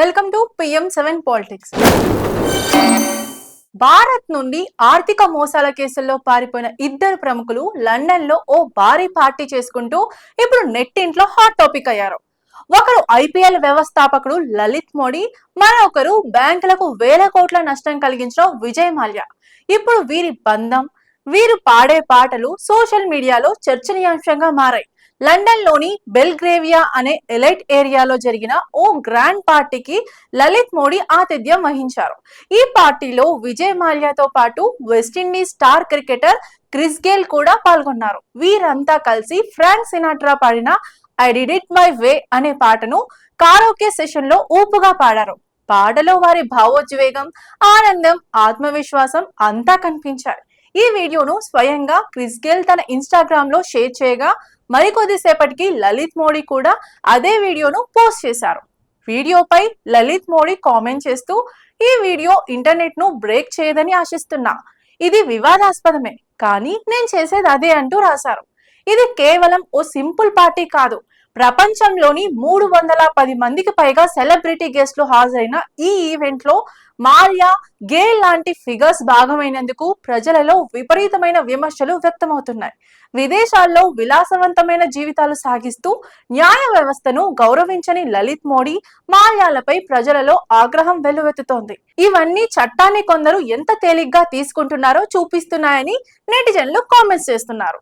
Welcome to PM seven politics Bharat నుండి ఆర్థిక మోసాల కేసుల్లో పారిపోయిన ఇద్దరు ప్రముఖులు లండన్లో ఓ భారీ పార్టీ చేసుకుంటూ ఇప్పుడు నెట్టింట్లో హాట్ టాపిక్ అయ్యారు. ఒకరు ఐపీఎల్ వ్యవస్థాపకుడు లలిత్ మోడీ మరొకరు బ్యాంకులకు వేల కోట్ల నష్టం కలిగించిన విజయ్ మాల్యా. ఇప్పుడు వీరి బంధం వీరు పాడే పాటలు సోషల్ మీడియాలో చర్చనీయాంశంగా మారాయి. లండన్లోని బెల్గ్రేవియా అనే ఎలైట్ ఏరియాలో జరిగిన ఓ గ్రాండ్ పార్టీకి లలిత్ మోడీ ఆతిథ్యం వహించారు. ఈ పార్టీలో విజయ్ మాల్యాతో పాటు West Indies star cricketer Chris Gayle కూడా పాల్గొన్నారు. వీరంతా కలిసి ఫ్రాంక్ సినాట్రా పాడిన I did it my way అనే పాటను కారోకే సెషన్లో ఊపుగా పాడారు. పాటలో వారి భావోద్వేగం ఆనందం ఆత్మవిశ్వాసం అంతా కనిపించాయి. ఈ వీడియోను స్వయంగా క్రిస్ గేల్ తన ఇన్స్టాగ్రామ్లో షేర్ చేయగా మరికొద్దిసేపటికి లలిత్ మోడీ కూడా అదే వీడియోను పోస్ట్ చేశారు. వీడియోపై లలిత్ మోడీ కామెంట్ చేస్తూ ఈ వీడియో ఇంటర్నెట్ను బ్రేక్ చేయదని ఆశిస్తున్నా. ఇది వివాదాస్పదమే. కానీ నేను చేసేది అదే అంటూ రాశారు. ఇది కేవలం ఓ సింపుల్ పార్టీ కాదు. ప్రపంచంలోని మూడు వందల పది మందికి పైగా సెలబ్రిటీ గెస్ట్లు హాజరైన ఈ ఈవెంట్లో మారియా గేల్ లాంటి ఫిగర్స్ భాగమైనందుకు ప్రజలలో విపరీతమైన విమర్శలు వ్యక్తమవుతున్నాయి. విదేశాల్లో విలాసవంతమైన జీవితాలు సాగిస్తూ న్యాయ వ్యవస్థను గౌరవించని లలిత్ మోడీ మాల్యాలపై ప్రజలలో ఆగ్రహం వెల్లువెత్తుతోంది. ఇవన్నీ చట్టాన్ని కొందరు ఎంత తేలిగ్గా తీసుకుంటున్నారో చూపిస్తున్నాయని నెటిజన్లు కామెంట్స్ చేస్తున్నారు.